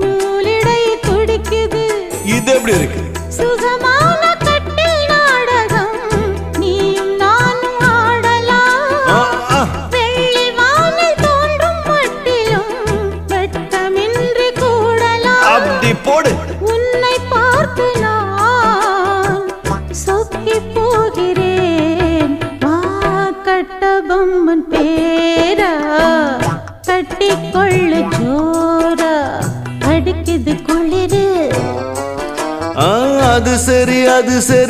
நூலிடை துடிக்குது. இது எப்படி இருக்கு? சுகமான கட்டில் நாடகம் நீயும் நானும் ஆடலாம். வெள்ளி வானில் தோன்றும் மட்டிலும் வெட்டமின்றி கூடலாம். அப்படி போடு. பொம்மன் பேரா கட்டி கொள்ள ஜோரா அடிக்குது குளிரு. அது சரி அது சரி.